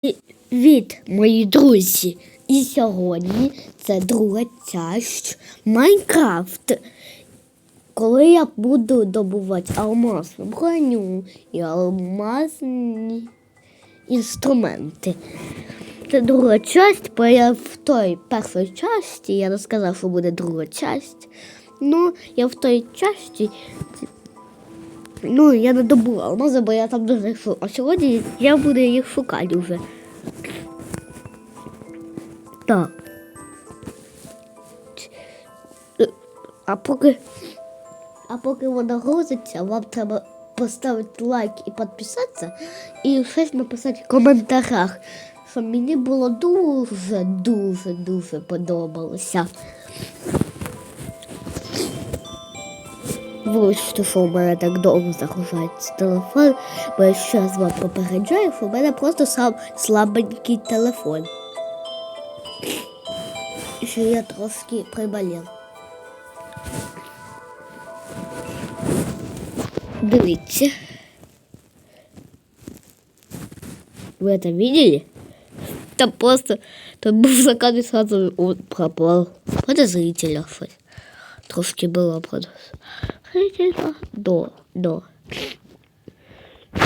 Привіт, мої друзі! І сьогодні це друга часть Майнкрафт. Коли я буду добувати алмазну броню і алмазні інструменти. Це друга часть, бо я в той першій часті я не сказав, що буде друга часть. Ну, я в той часті Ну, я не добула алмази, бо я там дуже йшов. А сьогодні я буду їх шукати вже. Так. А поки, а поки вона грузиться, вам треба поставити лайк і підписатися, і щось написати в коментарях, що мені було дуже, дуже, дуже подобалося. Вибачте, що в мене так довго загружається телефон, бо я ще раз вам попереджаю, що в мене просто сам слабенький телефон. І що я трошки приболів. Дивіться. Вы это видели? Там просто, там був закат і сразу он пропал. Подозрительно щось. Трошки було подозрительно. До, до.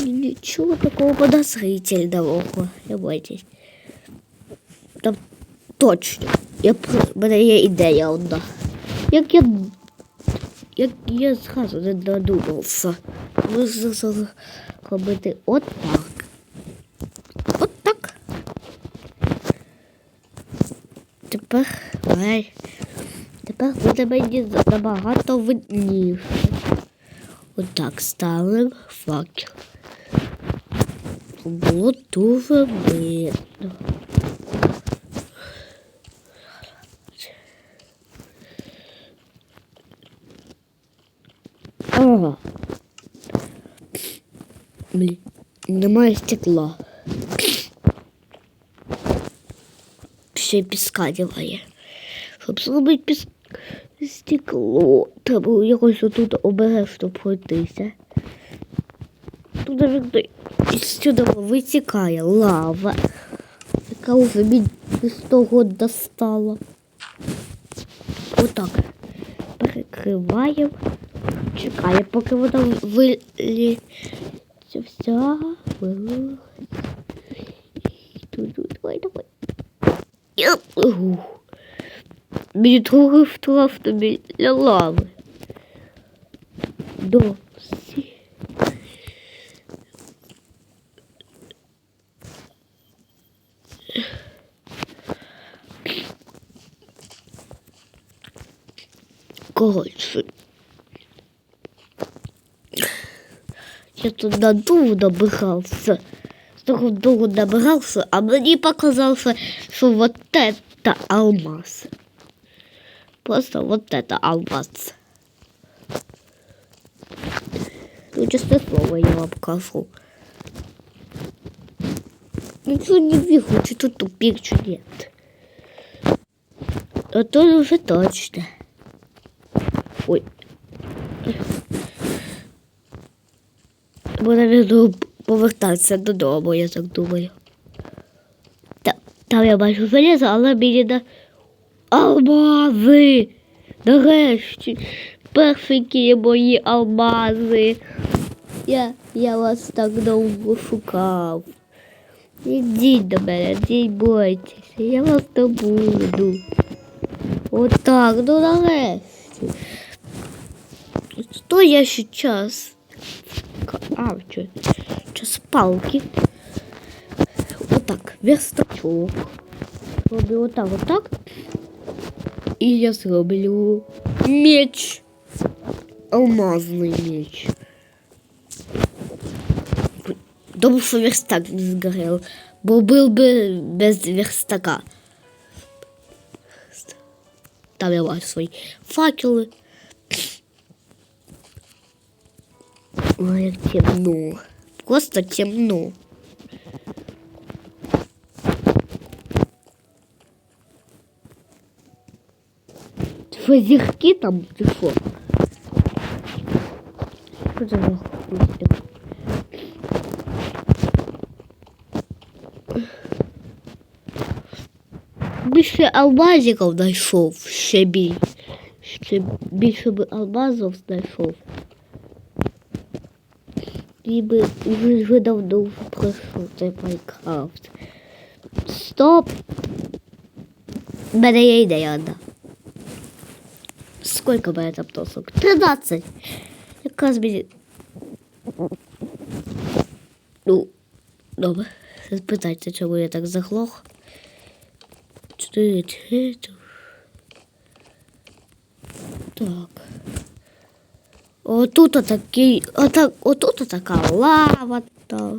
Нічого такого подозрительного. Не бойтесь. Там точно. Я, мене є ідея одна. Як я, як я зразу не додумався. Можна зробити отак. Отак. Тепер, ай, тепер буде мені набагато видніше. Отак ставимо факел. Було дуже видно. Ага. Блін, немає стекла. Ще й піска немає. Щоб зробити піс... стекло, треба якось отут обережно пройтися. Тут завжди сюди витікає лава, яка вже від з того достала. Отак. Перекриваємо. Чекає, поки вона виліться вся. Тут, давай, давай. Ух. Мені трохи втрафно біля лави. Досі. Коротше. Я тут надовго набирався. Того довго набирався, а мені показалося, що вот это алмаз. Просто вот это алмаз. Ну, честное слово, я вам кажу. Ничего не вижу, чи тут тупик, чи нет. А то уже точно. Ой. Бо, навіть, повертатися додому, я так думаю. Та, там я бачу залізо, але мені на алмази. Нарешті. Першенькі мої алмази. Я, я вас так довго шукав. Ідіть до мене, не бойтеся, я вас добуду. Отак, ну нарешті. Що я ще час? А, що? Час палки. Отак, верстачок. Роблю отак, отак. І я зроблю меч. Алмазний меч. Думаю, що верстак не згорів, бо був би без верстака. Там я бачу свої факели. Ой, як темно. Просто темно. Що там чи що? Що це за хуй? більше алмазиків знайшов, ще більше. Ще більше би алмазів знайшов. І би вже, давно пройшов цей Майнкрафт. Стоп! У мене є ідея одна. Сколько мене там досок? 13. Якраз мені. Ну, добре. Спитайте, чому я так. Чотири, три, три. Так. Отут такий, отак, отут така лава. Так.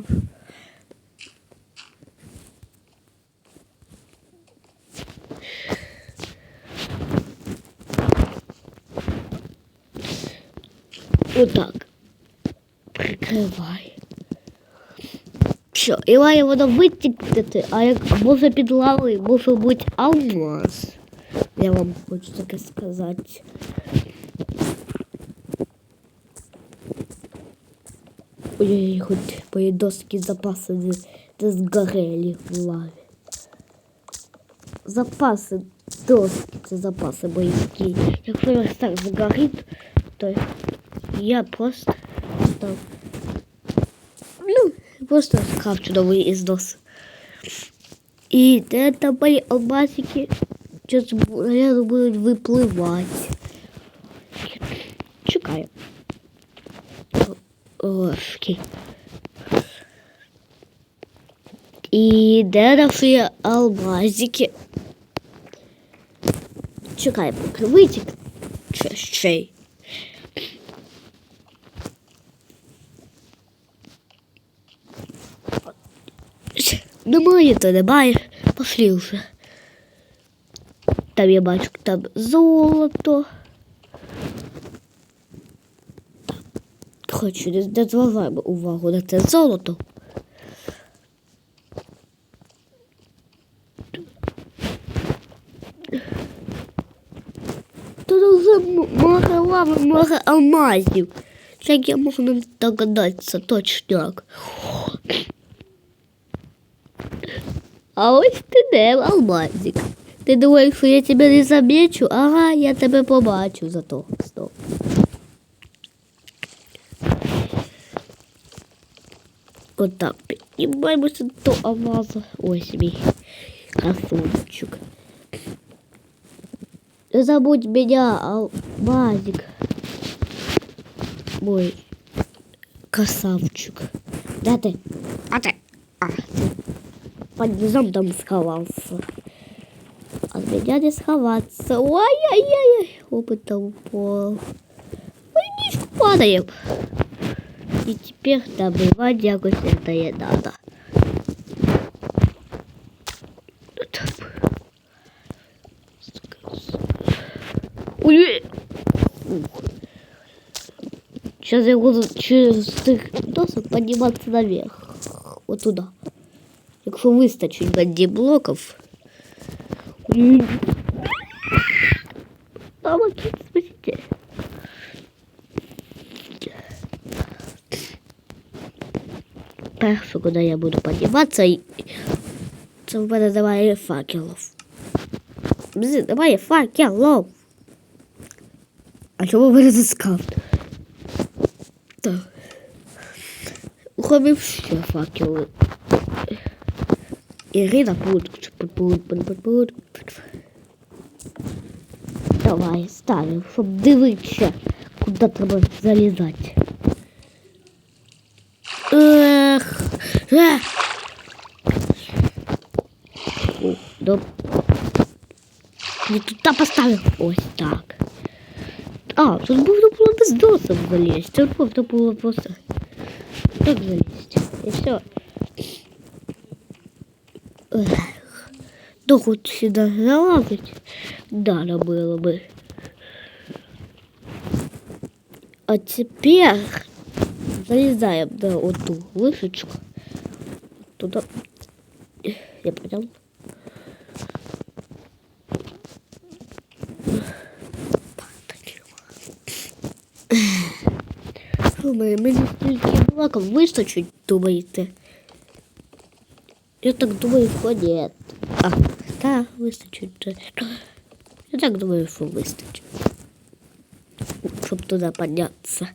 Отак. Прикривай. Що, і має воно витікти, а як може під лавою, може бути алмаз. Я вам хочу таке сказати. Ой, хоч мої доски запаси не, не згорели в лаві. Запаси доски, це запаси бойські. Якщо я так згорить, то я просто став. Ну, просто скрафчу новий із дос. І де там мої алмазики зараз бу- будуть випливати. Чекаю. Ложки. І де наші алмазики? Чекай, поки витік. Ще, ще. й. Немає, то немає. Пошли вже. Там я бачу, там золото. Хочу, не, зважаємо увагу на це золото. Тут вже море лави, море алмазів. Як я можу догадатися точняк. А ось ти де, алмазик. Ти думаєш, що я тебе не замічу? Ага, я тебе побачу зато. Стоп. Отак піднімаємося до алмаза. Ось мій красунчик. Не забудь меня, алмазик. Мой красавчик. Да ты? А ты? А, ты под низом там сховался. От меня не сховаться. Ой-ой-ой, опыта упал. Водичку падаем. И теперь добывать якось это и надо. Ой. Сейчас я буду через досок подниматься наверх. Вот туда. Якщо вистачить банді блоків. Ой. Мама, тут спасите. Перше, куди я буду підніматися, і- це в мене немає факелів. Блін, немає факелів. А чому в мене заскав? Так. Ухомив ще факели. Ірина пут, пут, пут, пут, пут, пут. Давай, ставим, щоб дивитися, куди треба залізати. Ех, ех. О, доп. Не туди поставив. Ось так. А, тут можна було без досок залізти. Тут можна було просто так залізти. І все. Ех. Ну, хоть сюда залазить. Да, надо было бы. А теперь залезаем на вот ту вышечку. Туда. Я понял. Думаю, мені стільки блоків вистачить, думаєте? Я так думаю, що нет. А, Та вистачить. Я так думаю, що вистачить. Щоб туди піднятися.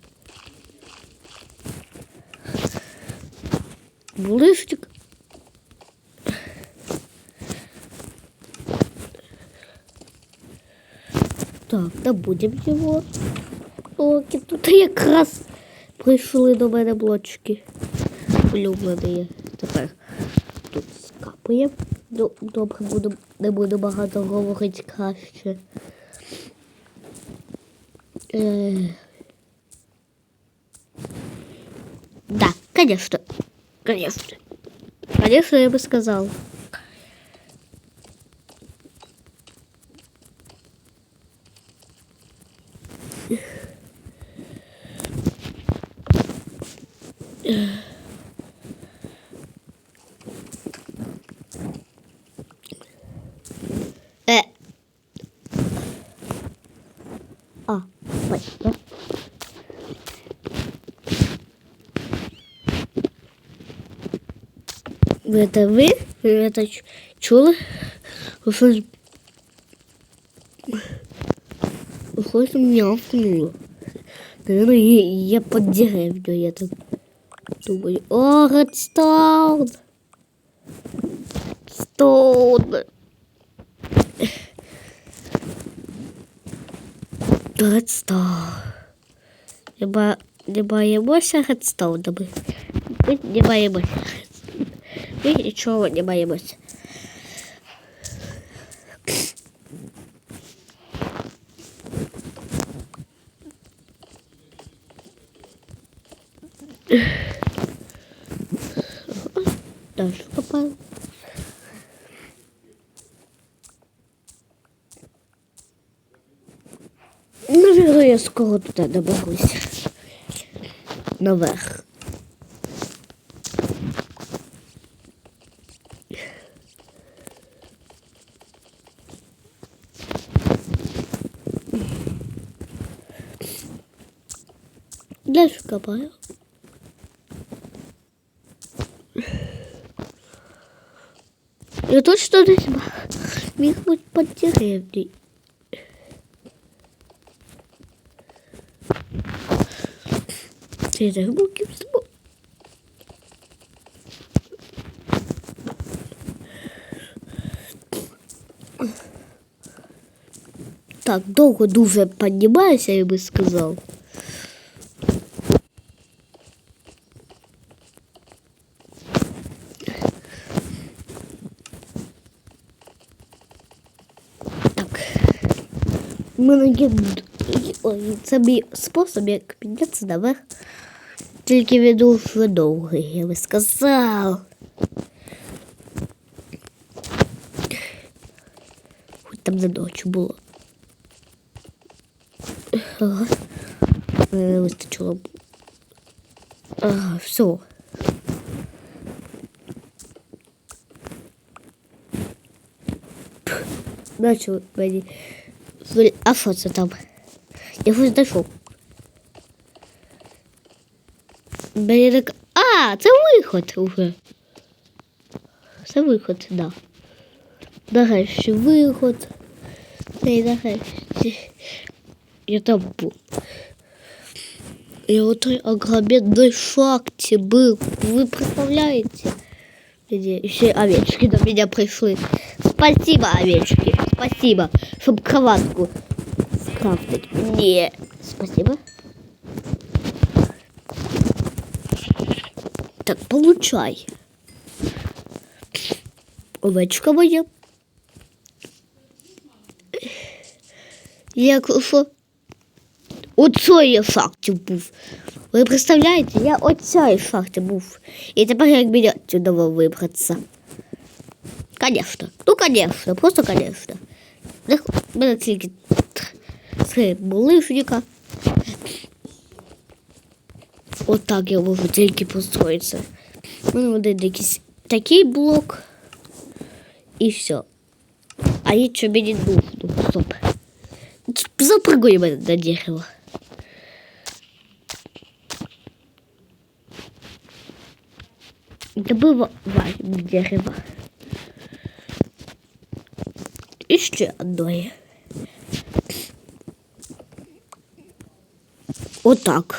Булыжник. Так, добудемо його. Блоки. Тут якраз прийшли до мене блочки. Улюблені. Ду- Добре, буду, не буду багато говорити краще. Да, конечно. Конечно. Конечно, я бы сказал. Э. А, ой, да. Это вы? Это чули? Щось... Щось м'явкнуло. Наверное, я, я под деревню, я так думаю. О, Редстоун! Стоун! Редстоун. Не, ба... не боїмося Редстоуна ми. Ми не боїмося. Ми нічого не боїмося. Дальше попал. Наверное, я скоро туда доберусь. Наверх. Дальше копаю. Я точно десь міг бути під деревней. Це так був кіпсбо. Так, довго дуже піднімаюся, я би сказав. Так. У мене є. Ой, це мій спосіб, як піднятися наверх. Тільки він дуже довгий, я би сказав. Хоч там за ночі було. Ага. Не вистачило. Ага, все. Начал мені. Блін, А що це там? Я щось знайшов. Так... А, це виход уже. Це виход, да. Нарешті виход. Цей нарешті. Я там був. Я у той огроменной шахте был. Вы представляете? Еще овечки до меня пришли. Спасибо, овечки. Спасибо, чтобы кроватку скрафтить. Не, спасибо. Так, получай. Овечка моя. Як що? Оце я в шахті був. Ви представляєте, я оця в шахті був. І тепер як мені отсюда вибратися. Конечно. Ну, конечно, просто конечно. У мене тільки три булишника. Отак я можу тільки построїтися. У мене один якийсь такий блок. І все. А нічого мені нужно. Стоп. Запрыгуємо на дерево. Добываем дерево. І ще одної. Отак.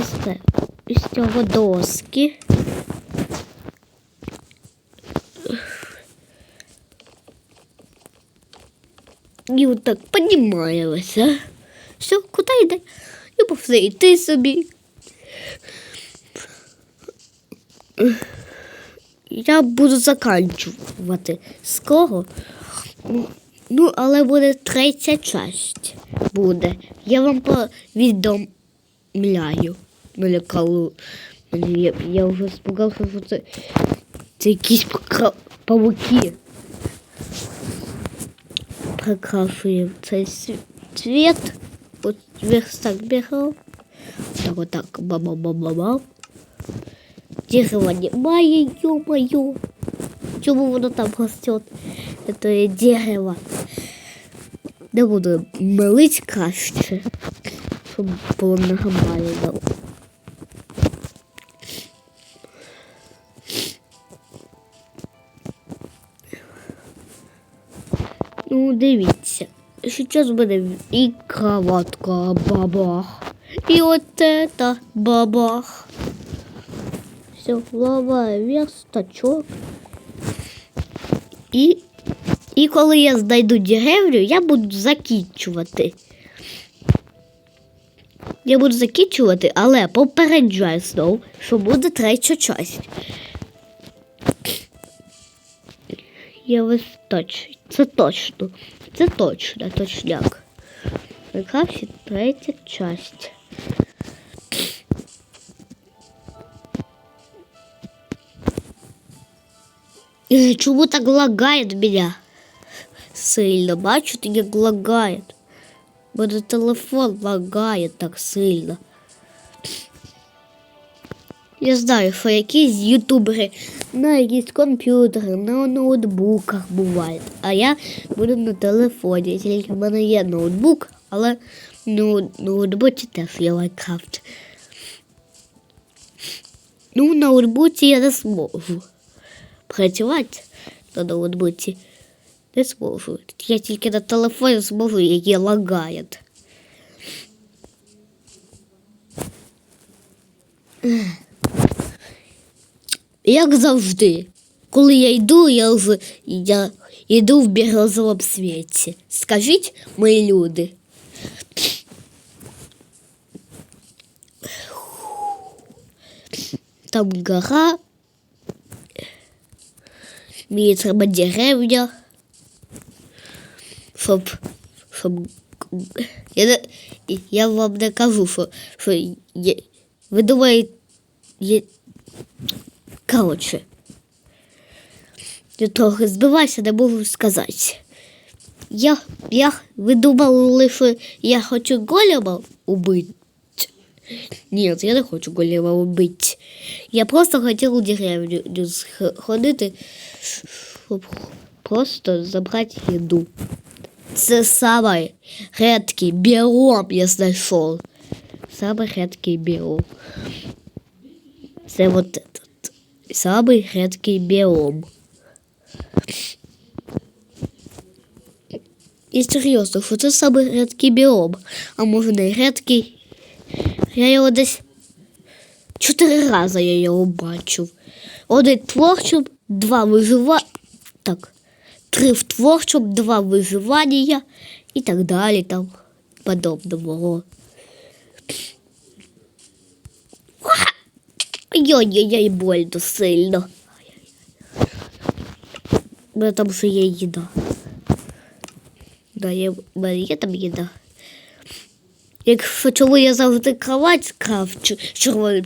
Із те- Із цього доски. І отак піднімаємося. Все, куди йде? І повзе йти собі. Я буду заканчувати скоро. Ну, Ну, але буде третя часть. Буде. Я вам повідомляю. Налякало. Я, я вже спугався, що це, це якісь павуки. Прикрашуємо цей цвіт. От верстак бігав. Так отак. Ба-ба-ба-ба-ба Дерева немає, ё-моё. Чому воно там росте? Це дерево. Не буду милить краще, щоб було нормально. Ну, дивіться. Сейчас буде і кроватка бабах. І от это бабах. Все, лаває верстачок. І, і коли я знайду деревню, я буду закінчувати. Я буду закінчувати, але попереджаю знову, що буде третя часть. Я вас точно. Це точно. Це точно, точняк. Найкраще третя часть. Чому так лагає мене? Сильно, бачите, як лагає. Мене телефон лагає так сильно. Я знаю, що якісь ютубери на якісь комп'ютери, на ноутбуках бувають. А я буду на телефоні. Тільки в мене є ноутбук, але ну, ноутбуці теж є Майнкрафт. Ну, в ноутбуці я не зможу працювати на ноутбуці. Не зможу. Я тільки на телефоні зможу, який лагає. Як завжди. Коли я йду, я вже я йду в бірозовому світі. Скажіть, мої люди. Там гора. Мені треба деревня. Щоб. щоб... Я, не- я вам не кажу, що, що є, ви думаєте, є, Коротше, я трохи збиваюся, не можу сказати. Я, я, ви думали, що я хочу голема убити? Ні, я не хочу голема убити. Я просто хотів у деревню ходити, щоб просто забрати їду. Це самий редкий біом я знайшов. Самий редкий біом. Це вот этот. Самый редкий биом. І серйозно, що це самий редкий біом. А може не редкий. Я його десь чотири рази я його бачив. Один творчим, два вижива... Так. Три в творчому, два виживання і так далі там подобного. Йой-йой-йой, больно сильно. У мене там ще є їда. Да, є, є там їда. Якщо чому я завжди кровать крафчу червоним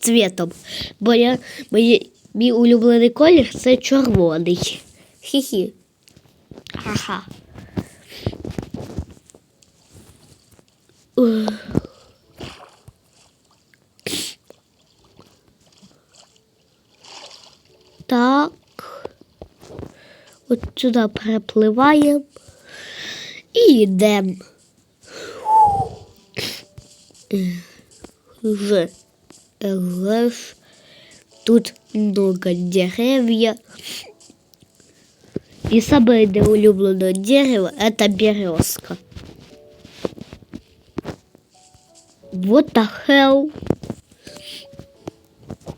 цвітом, бо я мої, мій улюблений колір це червоний. Хі-хі. Ха-ха. Так. От сюди перепливаємо і йдемо. Вже. Вже Тут много деревья. И самое неулюбленное дерево – это березка. What the hell?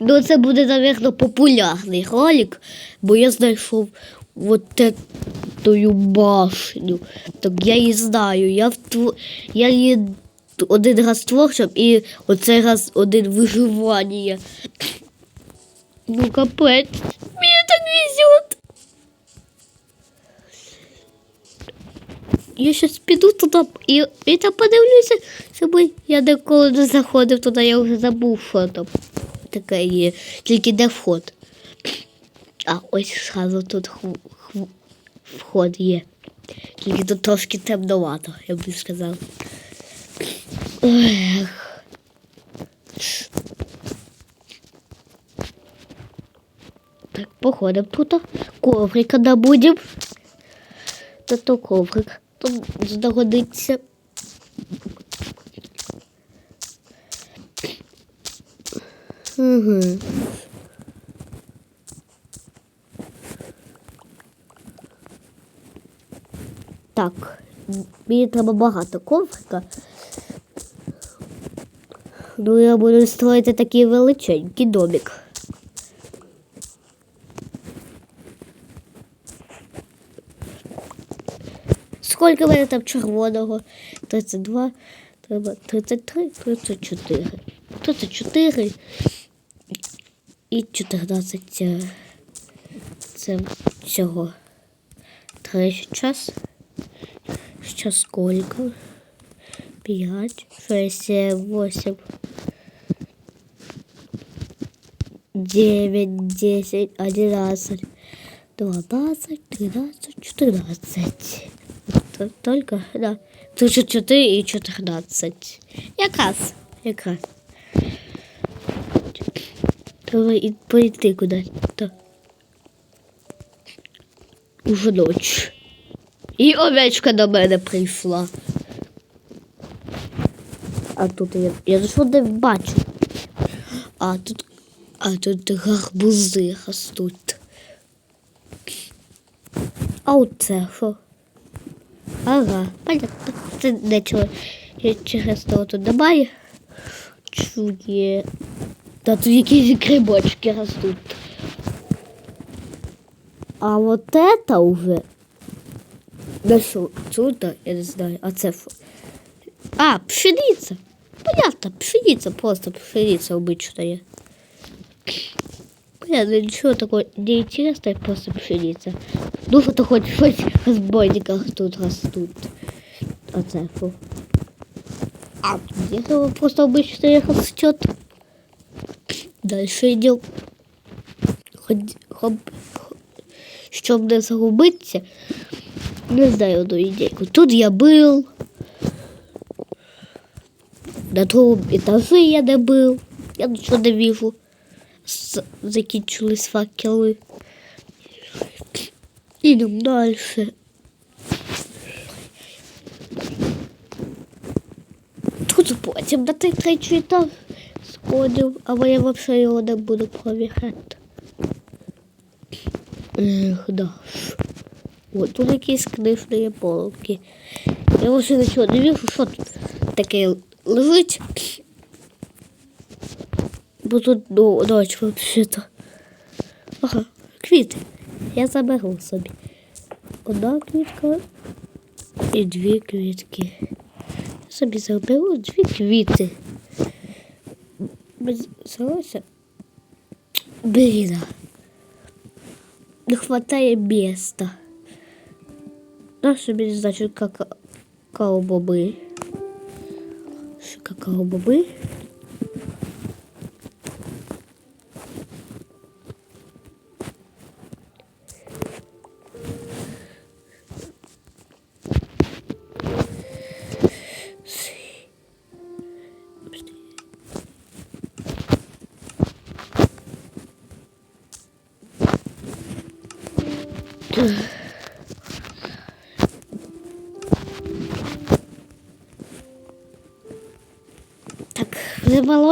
Ну, це буде, напевно, популярний ролик, бо я знайшов вот эту башню. Так я її знаю. Я, в втв... я її один раз творчим і оцей раз один виживання. Ну, капець. Мені так везет. Я щас піду туди і, і там подивлюся, щоб я ніколи не заходив туди, я вже забув, що там таке є. Тільки де вход. А ось зразу тут хв- хв- вход є. Тільки тут трошки темновато, я б сказав. Ех. Так, походим тут. Коврика добудем. Та то коврик. Тут здогодиться. Угу. Так, мені треба багато коврика. Ну, я буду строїти такий величенький домик. Скільки мене там червоного? 32, треба 33, 34. 34 і 14 це, це всього. Три час. Сейчас сколько? Пять, шесть, семь, восемь, девять, десять, одиннадцать, двенадцать, тринадцать, четырнадцать. Только, да. Тут же 4 и 14. Якраз. Якраз. Треба і пойти куди-то. Уже ночь. І овечка до мене прийшла. А тут я, я ж не бачу. А тут, а тут гарбузи ростуть. А оце що? Ага, понятно. Це не чого. Я через того тут немає. Чує. Та тут якісь грибочки ростуть. А вот это уже Да що, чудо, я не знаю, а це фо- А, пшениця. Понятно, пшениця, просто пшениця обычная. Понятно, ничего такого не интересного, просто пшениця. Ну, что хоть в разбойниках тут растут. А це фу. А, дерево просто обычно растет. Дальше идем. Хоть, хоп, щоб не загубитися, не знаю одну ідейку. Тут я был. На другому етажі я не був. Я нічого не вижу. Закінчились факели. Ідемо далі. Тут потім на той третій етаж сходив, але я взагалі його не буду провіряти. Ех, да. От тут якісь книжні полки. Я вже нічого не вижу, що тут таке лежить. Бо тут взагалі-то. Ага, квіти. Я заберу собі. Одна квітка і дві квітки. Я собі заберу дві квіти. Залося. Блін. Не хватає места. На собі, значить, какао-боби. Какао-боби?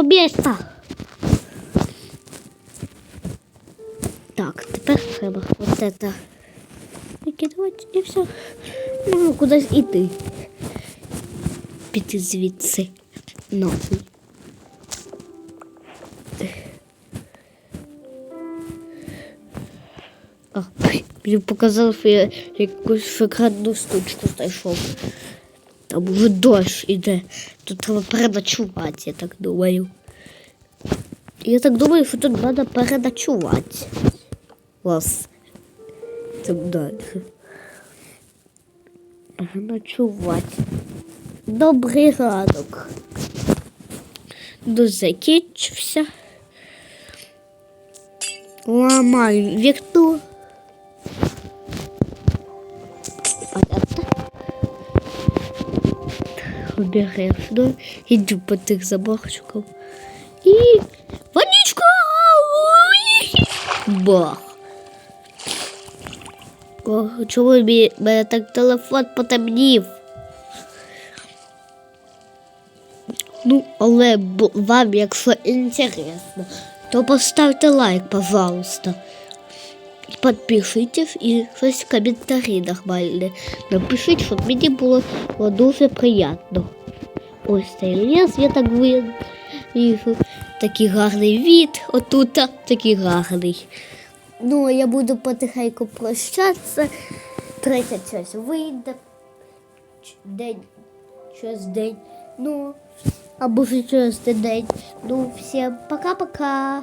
Так, вже мало места. Так, тепер треба вот это викидувати і все. Ну, кудись іти. Піти звідси. Нахуй. А, мені показав, що я якусь шикарну штучку знайшов. Там вже дощ іде. Тут треба переночувати, я так думаю. Я так думаю, що тут треба переночувати. Вас. Там далі. Переночувати. Добрий ранок. Ну, закінчився. Ламаю вікно. Обережно. Иду по тих заборчикам. І водичка! Бах. О, чому мене так телефон потемнів? Ну, але вам, якщо інтересно, то поставте лайк, пожалуйста. І Підпишитесь і щось в коментарі нормальне. Напишіть, щоб мені було, дуже приємно. Ось цей ліс, я так вижу. Такий гарний від, отут такий гарний. Ну, я буду потихеньку прощатися. Третя часть вийде. День через день. Ну, або через день. Ну, всім пока-пока.